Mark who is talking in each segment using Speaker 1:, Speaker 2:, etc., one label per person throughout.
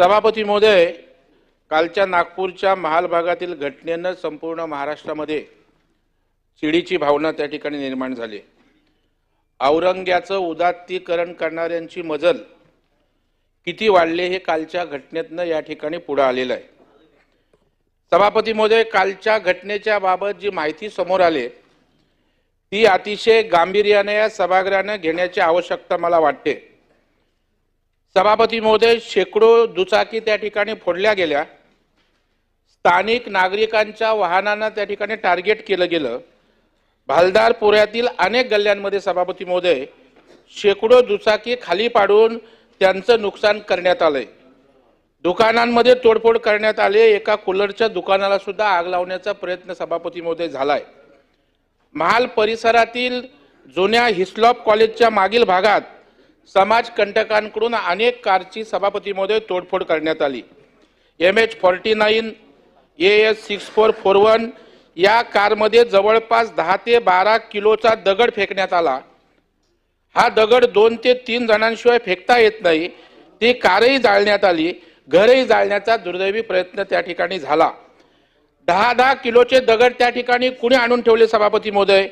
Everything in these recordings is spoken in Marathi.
Speaker 1: सभापती महोदय कालच्या नागपूरच्या महाल भागातील घटनेनं संपूर्ण महाराष्ट्रामध्ये चिडीची भावना त्या ठिकाणी निर्माण झाली. औरंग्याचं उदात्तीकरण करणाऱ्यांची मजल किती वाढले हे कालच्या घटनेतनं या ठिकाणी पुढं आलेलं आहे. सभापती महोदय कालच्या घटनेच्या बाबत जी माहिती समोर आली ती अतिशय गांभीर्याने या सभागृहानं घेण्याची आवश्यकता मला वाटते. सभापती महोदय शेकडो दुचाकी त्या ठिकाणी फोडल्या गेल्या. स्थानिक नागरिकांच्या वाहनांना त्या ठिकाणी टार्गेट केलं गेलं. भालदार पुऱ्यातील अनेक गल्ल्यांमध्ये सभापती महोदय शेकडो दुचाकी खाली पाडून त्यांचं नुकसान करण्यात आलंय. दुकानांमध्ये तोडफोड करण्यात आले एका कूलरच्या दुकानाला सुद्धा आग लावण्याचा प्रयत्न सभापती महोदय झालाय. महाल परिसरातील जुन्या हिस्लॉप कॉलेजच्या मागील भागात समाज कंटकांकडून अनेक कारची सभापती महोदय तोडफोड करण्यात आली. M H forty nine A S six four four one या कारमध्ये जवळपास दहा ते बारा किलोचा दगड फेकण्यात आला. हा दगड दोन ते तीन जणांशिवाय फेकता येत नाही. ती कारही जाळण्यात आली. घरही जाळण्याचा दुर्दैवी प्रयत्न त्या ठिकाणी झाला. दहा दहा किलोचे दगड त्या ठिकाणी कुणी आणून ठेवले सभापती महोदय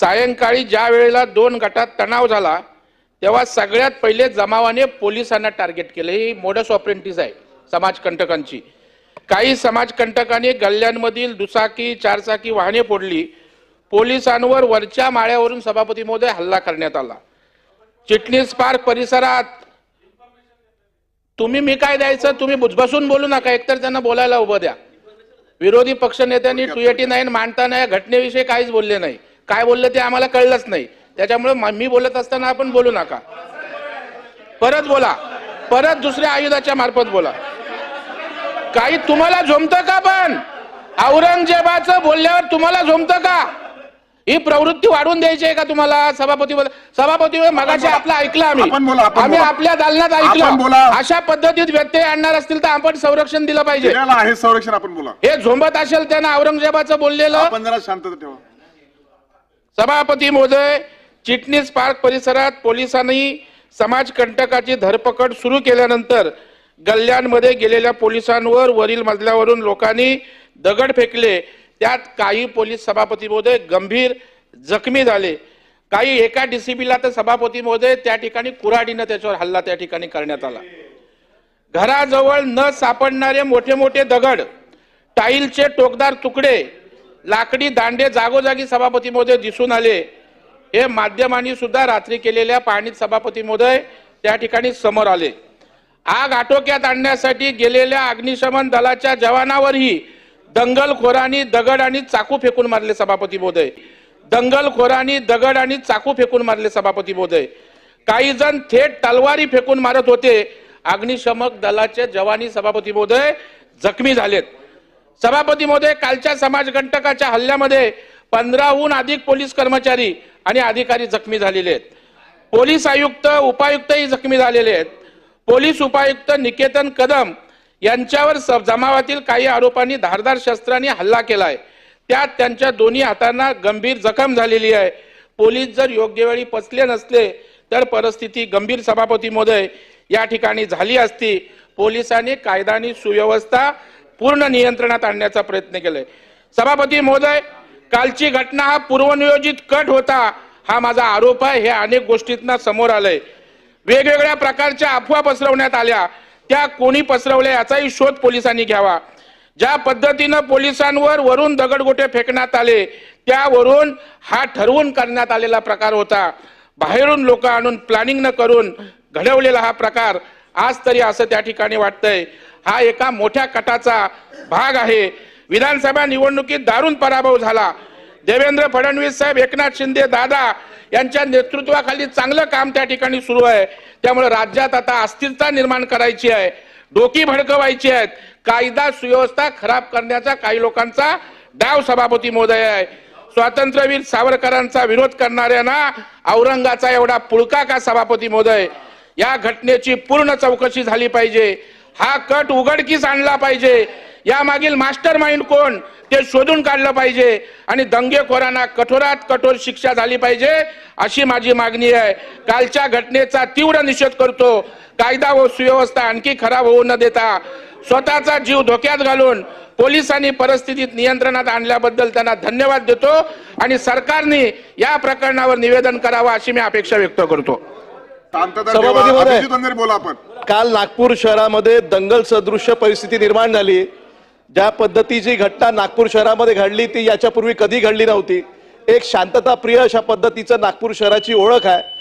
Speaker 1: सायंकाळी ज्या वेळेला दोन गटात तणाव झाला तेव्हा सगळ्यात पहिले जमावाने पोलिसांना टार्गेट केलं. ही मोडस ऑपरेंटिस आहे समाजकंटकांची काही समाजकंटकांनी गल्ल्यांमधील दुचाकी चारचाकी वाहने फोडली. पोलिसांवर वरच्या माळ्यावरून सभापती महोदय हल्ला करण्यात आला. चिटणीस पार्क परिसरात तुम्ही मी काय द्यायचं? तुम्ही बसून बोलू नका. एकतर त्यांना बोलायला उभं द्या. विरोधी पक्ष नेत्यांनी टू एटी नाईन मांडताना या घटनेविषयी काहीच बोलले नाही. काय बोलले ते आम्हाला कळलंच नाही. त्याच्यामुळे म- बोलत असताना आपण बोलू नका. परत बोला. परत दुसऱ्या आयुधाच्या मार्फत बोला. काही तुम्हाला झोमतं का पण? औरंगजेबाचं बोलल्यावर तुम्हाला झोमतं का? ही प्रवृत्ती वाढवून द्यायची आहे का तुम्हाला? सभापती सभापती मगाशी आपलं ऐकलं आम्ही. आम्ही. आपल्या दालनात ऐकलं.
Speaker 2: बोला.
Speaker 1: अशा पद्धतीत व्यत्यय आणणार असतील तर आपण संरक्षण दिलं पाहिजे.
Speaker 2: आहे संरक्षण आपण बोला.
Speaker 1: हे झोंबत असेल त्यांना औरंगजेबाचं बोललेलं.
Speaker 2: शांतता ठेवा.
Speaker 1: सभापती महोदय चिटणीस पार्क परिसरात पोलिसांनी समाजकंटकाची धरपकड सुरू केल्यानंतर गल्ल्यांमध्ये गेलेल्या पोलिसांवर वरील मजल्यावरून लोकांनी दगड फेकले. त्यात काही पोलीस सभापती महोदय गंभीर जखमी झाले. काही एका डीसीपीला तर सभापती महोदय त्या ठिकाणी कुऱ्हाडीनं त्याच्यावर हल्ला त्या ठिकाणी करण्यात आला. घराजवळ न सापडणारे मोठे मोठे दगड टाईलचे टोकदार तुकडे लाकडी दांडे जागोजागी सभापती महोदय दिसून आले. हे माध्यमांनी सुद्धा रात्री केलेल्या पाहणीत सभापती महोदय त्या ठिकाणी समोर आले. आग आटोक्यात आणण्यासाठी गेलेल्या अग्निशमन दलाच्या जवानावरही दंगलखोरांनी दगड आणि चाकू फेकून मारले सभापती महोदय. दंगलखोरांनी दगड आणि चाकू फेकून मारले सभापती महोदय. काही जण थेट तलवारी फेकून मारत होते. अग्निशमक दलाचे जवानी सभापती महोदय जखमी झालेत. सभापती महोदय कालच्या समाजकंटकाच्या हल्ल्यामध्ये पंधराहून अधिक पोलीस कर्मचारी आणि अधिकारी जखमी झालेले आहेत. पोलीस आयुक्त उपायुक्तही जखमी झालेले आहेत. पोलीस उपायुक्त निकेतन कदम यांच्यावर स- जमावातील काही आरोपांनी धारदार शस्त्रांनी हल्ला केलाय. त्यात त्यांच्या दोन्ही हातांना गंभीर जखम झालेली आहे. पोलीस जर योग्य वेळी पचले नसले तर परिस्थिती गंभीर सभापती महोदय या ठिकाणी झाली असती. पोलिसांनी कायदा आणि सुव्यवस्था पूर्ण नियंत्रणात आणण्याचा प्रयत्न केलाय. सभापती महोदय कालची घटना हा पूर्वनियोजित कट होता हा माझा आरोप आहे हे अनेक गोष्टींना समोर आलंय. वेगवेगळ्या प्रकारच्या अफवा पसरवण्यात आल्या. त्या कोणी पसरवल्या याचाही शोध पोलिसांनी घ्यावा. ज्या पद्धतीनं पोलिसांवर वरून दगडगोटे फेकण्यात आले त्यावरून हा ठरवून करण्यात आलेला प्रकार होता. बाहेरून लोक आणून प्लॅनिंग न करून घडवलेला हा प्रकार आज तरी असं त्या ठिकाणी वाटतंय. हा एका मोठ्या कटाचा भाग आहे. विधानसभा निवडणुकीत दारुण पराभव झाला. देवेंद्र फडणवीस साहेब एकनाथ शिंदे दादा यांच्या नेतृत्वाखाली चांगलं काम त्या ठिकाणी सुरू आहे. त्यामुळे राज्यात आता अस्थिरता निर्माण करायची आहे. डोकी भडकवायची आहेत. कायदा सुव्यवस्था खराब करण्याचा काही लोकांचा डाव सभापती महोदय आहे. स्वातंत्र्यवीर सावरकरांचा विरोध करणाऱ्यांना औरंगाचा एवढा पुळका का सभापती महोदय? या घटनेची पूर्ण चौकशी झाली पाहिजे. हा कट उघडकीस आणला पाहिजे. यामागील मास्टर माइंड कोण? ते शोधून काढलं पाहिजे. आणि दंगेखोरांना कठोरात कठोर शिक्षा झाली पाहिजे अशी माझी मागणी आहे. कालच्या घटनेचा तीव्र निषेध करतो. कायदा व सुव्यवस्था आणखी खराब होऊ न देता स्वतःचा जीव धोक्यात घालून पोलिसांनी परिस्थितीत नियंत्रणात आणल्याबद्दल त्यांना धन्यवाद देतो आणि सरकारने या प्रकरणावर निवेदन करावं अशी मी अपेक्षा व्यक्त करतो.
Speaker 2: बोला आपण.
Speaker 3: काल नागपूर शहरामध्ये दंगल सदृश्य परिस्थिती निर्माण झाली. ज्या पद्धतीची घटना नागपूर शहरामध्ये घडली ती याच्यापूर्वी कधी घडली नव्हती. एक शांतताप्रिय अशा पद्धतीचं नागपूर शहराची ओळख आहे.